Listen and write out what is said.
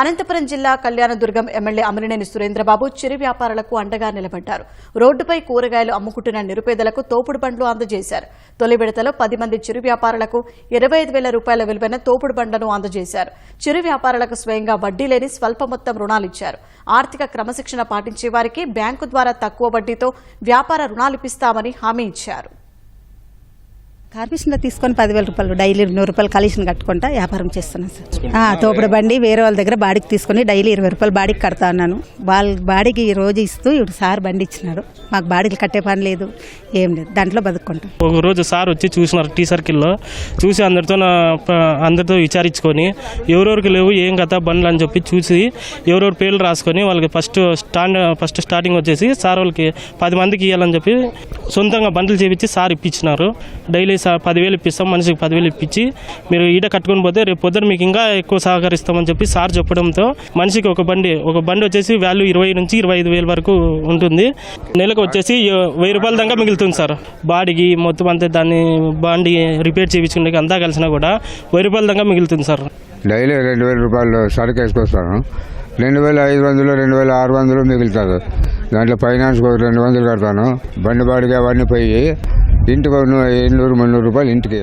అనంతపురం జిల్లా కళ్యాణదుర్గం ఎమ్మెల్యే అమరినేని సురేంద్రబాబు చిరు వ్యాపారులకు అండగా నిలబడ్డారు. రోడ్డుపై కూరగాయలు అమ్ముకుంటున్న నిరుపేదలకు తోపుడు బండ్లు అందజేశారు. తొలి విడతలో పది మంది చిరు వ్యాపారులకు ఇరవై ఐదు వేల రూపాయల విలువైన తోపుడు బండ్లను అందజేశారు. చిరు వ్యాపారులకు స్వయంగా వడ్డీ లేని స్వల్ప మొత్తం రుణాలిచ్చారు ఆర్థిక క్రమశిక్షణ పాటించే వారికి బ్యాంకు ద్వారా తక్కువ వడ్డీతో వ్యాపార రుణాలిపిస్తామని హామీ ఇచ్చారు. కార్పొరేషన్లో తీసుకొని పదివేల రూపాయలు డైలీ నూరు రూపాయలు కమిషన్ కట్టుకుంటా వ్యాపారం చేస్తున్నాను సార్. ఆ, తోపుడు బండి వేరే వాళ్ళ దగ్గర బాడీకి తీసుకొని డైలీ ఇరవై రూపాయలు బాడీకి కడతా ఉన్నాను. వాళ్ళ బాడీకి ఈ రోజు ఇస్తూ ఇప్పుడు సార్ బండి ఇచ్చినారు మాకు బాడీకి కట్టే పని లేదు ఏం లేదు. దాంట్లో బతుకుంటాం. ఒక రోజు సార్ వచ్చి చూసినారు టీ సర్కిల్లో. చూసి అందరితో అందరితో విచారించుకొని ఎవరెవరికి లేవు ఏం కథ బండ్లు అని చెప్పి చూసి ఎవరెవరు పేర్లు రాసుకొని వాళ్ళకి ఫస్ట్ స్టాండ్ ఫస్ట్ స్టార్టింగ్ వచ్చేసి సార్ వాళ్ళకి పది మందికి ఇవ్వాలని చెప్పి సొంతంగా బండ్లు చేపించి సార్ ఇప్పించినారు. డైలీ సార్ పదివేలు ఇప్పిస్తాం మనిషికి పదివేలు ఇప్పించి మీరు ఈడ కట్టుకొని పోతే రేపు పొద్దున మీకు ఇంకా ఎక్కువ సహకరిస్తామని చెప్పి సార్ చెప్పడంతో మనిషికి ఒక బండి ఒక బండి వచ్చేసి వాల్యూ ఇరవై నుంచి ఇరవై ఐదు వేల వరకు ఉంటుంది. నెలకు వచ్చేసి వెయ్యి రూపాయల దాకా మిగులుతుంది సార్. బాడీకి మొత్తం అంతే దాన్ని బండి రిపేర్ చేయించుకునే అంతా కలిసినా కూడా వెయ్యి రూపాయల దాకా మిగులుతుంది సార్. డైలీ రెండు వేల రూపాయలు సరుకు వేసుకొస్తాను. రెండు వేల ఐదు వందలు రెండు వేల ఆరు వందలు మిగులుతుంది దాంట్లో ఫైనాన్స్ ఒక రెండు వందలు కడతాను. బండి బాడికి అవన్నీ పోయి ఇంటికి ఎన్నూరు మున్నూరు రూపాయలు ఇంటికి